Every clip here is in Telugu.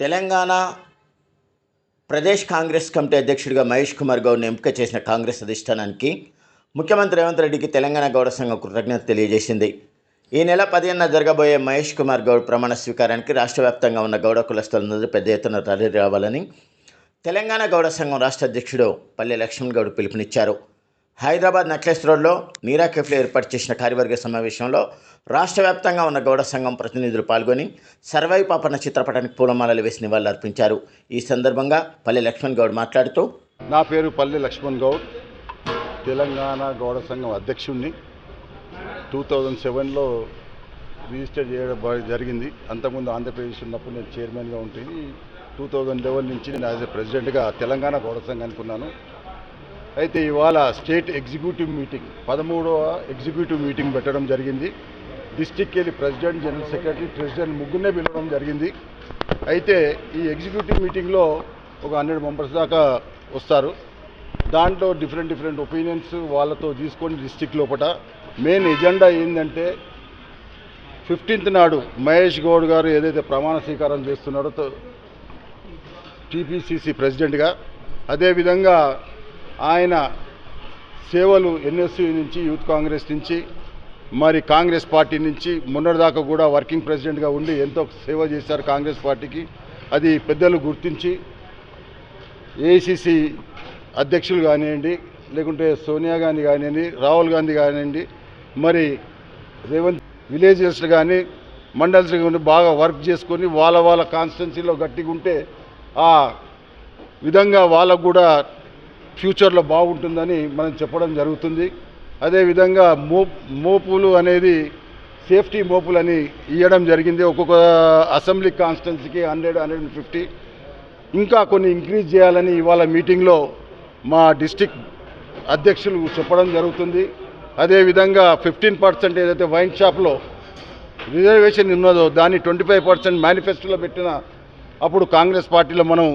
తెలంగాణ ప్రదేశ్ కాంగ్రెస్ కమిటీ అధ్యక్షుడిగా మహేష్ కుమార్ గౌడ్ని ఎంపిక చేసిన కాంగ్రెస్ అధిష్టానానికి ముఖ్యమంత్రి రేవంత్ రెడ్డికి తెలంగాణ గౌడ సంఘం కృతజ్ఞత తెలియజేసింది. ఈ నెల పదిహేనున జరగబోయే మహేష్ కుమార్ గౌడ్ ప్రమాణ స్వీకారానికి రాష్ట్ర వ్యాప్తంగా ఉన్న గౌడ కులస్తులందరూ పెద్ద ఎత్తున తరలి రావాలని తెలంగాణ గౌడ సంఘం రాష్ట్ర అధ్యక్షుడు పల్లె లక్ష్మణ్ గౌడ్ పిలుపునిచ్చారు. హైదరాబాద్ నెక్లెస్ రోడ్లో నీరా కెఫ్లో ఏర్పాటు చేసిన కార్యవర్గ సమావేశంలో రాష్ట్ర వ్యాప్తంగా ఉన్న గౌడ సంఘం ప్రతినిధులు పాల్గొని సర్వై పాపన్న చిత్రపటానికి పూలమాలలు వేసి నివాళులు అర్పించారు. ఈ సందర్భంగా పల్లె లక్ష్మణ్ గౌడ్ మాట్లాడుతూ నా పేరు పల్లె లక్ష్మణ్ గౌడ్. తెలంగాణ గౌడ సంఘం అధ్యక్షుడిని టూ థౌజండ్ సెవెన్లో రిజిస్టర్ చేయడం జరిగింది. అంతకుముందు ఆంధ్రప్రదేశ్ ఉన్నప్పుడు నేను చైర్మన్గా ఉంటుంది టూ థౌజండ్ లెవెన్ నుంచి నేను యాజ్ ఎ ప్రెసిడెంట్గా తెలంగాణ గౌడ సంఘానికి ఉన్నాను. అయితే ఇవాళ స్టేట్ ఎగ్జిక్యూటివ్ మీటింగ్ పదమూడవ ఎగ్జిక్యూటివ్ మీటింగ్ పెట్టడం జరిగింది. డిస్టిక్ వెళ్ళి ప్రెసిడెంట్ జనరల్ సెక్రటరీ ప్రెసిడెంట్ ముగ్గురునే పిలవడం జరిగింది. అయితే ఈ ఎగ్జిక్యూటివ్ మీటింగ్లో ఒక హండ్రెడ్ మెంబర్స్ దాకా వస్తారు. దాంట్లో డిఫరెంట్ డిఫరెంట్ ఒపీనియన్స్ వాళ్ళతో తీసుకొని డిస్టిక్ లోపల మెయిన్ ఎజెండా ఏంటంటే ఫిఫ్టీన్త్ నాడు మహేష్ గౌడ్ గారు ఏదైతే ప్రమాణ స్వీకారం చేస్తున్నాడో టీపీసీసీ ప్రెసిడెంట్గా అదేవిధంగా ఆయన సేవలు ఎన్ఎస్యూ నుంచి యూత్ కాంగ్రెస్ నుంచి మరి కాంగ్రెస్ పార్టీ నుంచి మొన్నటిదాకా కూడా వర్కింగ్ ప్రెసిడెంట్గా ఉండి ఎంతో సేవ చేశారు కాంగ్రెస్ పార్టీకి. అది పెద్దలు గుర్తించి ఏఐసిసి అధ్యక్షులు కానివ్వండి లేకుంటే సోనియా గాంధీ కానివ్వండి రాహుల్ గాంధీ కానివ్వండి మరి రేవంత్ విలేజెస్ కానీ మండల్స్ కానీ బాగా వర్క్ చేసుకొని వాళ్ళ వాళ్ళ కాన్స్టిట్యున్సీలో గట్టిగా ఉంటే ఆ విధంగా వాళ్ళకు కూడా ఫ్యూచర్లో బాగుంటుందని మనం చెప్పడం జరుగుతుంది. అదేవిధంగా మో మోపులు అనేది సేఫ్టీ మోపులు అని ఇవ్వడం జరిగింది. ఒక్కొక్క అసెంబ్లీ కాన్స్టెన్సీకి హండ్రెడ్ హండ్రెడ్ అండ్ ఫిఫ్టీ. ఇంకా కొన్ని ఇంక్రీజ్ చేయాలని ఇవాళ మీటింగ్లో మా డిస్టిక్ అధ్యక్షులు చెప్పడం జరుగుతుంది. అదేవిధంగా ఫిఫ్టీన్ పర్సెంట్ ఏదైతే వైన్ షాప్లో రిజర్వేషన్ ఉన్నదో దాన్ని ట్వంటీ ఫైవ్ పర్సెంట్ మేనిఫెస్టోలో పెట్టిన అప్పుడు కాంగ్రెస్ పార్టీలో మనం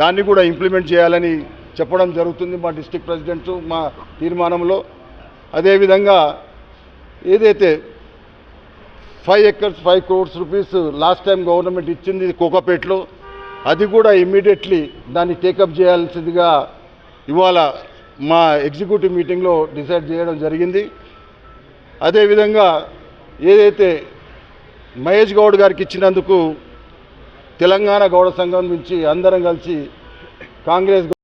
దాన్ని కూడా ఇంప్లిమెంట్ చేయాలని చెప్పడం జరుగుతుంది మా డిస్టిక్ ప్రెసిడెంట్ మా తీర్మానంలో. అదేవిధంగా ఏదైతే five acres five crores rupees last time government ఇచ్చింది కోకపేటలో అది కూడా ఇమ్మీడియట్లీ దాన్ని టేకప్ చేయాల్సిందిగా ఇవాళ మా ఎగ్జిక్యూటివ్ మీటింగ్లో డిసైడ్ చేయడం జరిగింది. అదేవిధంగా ఏదైతే మహేష్ గౌడ్ గారికి ఇచ్చినందుకు తెలంగాణ గౌడ సంఘం నుంచి అందరం కలిసి కాంగ్రెస్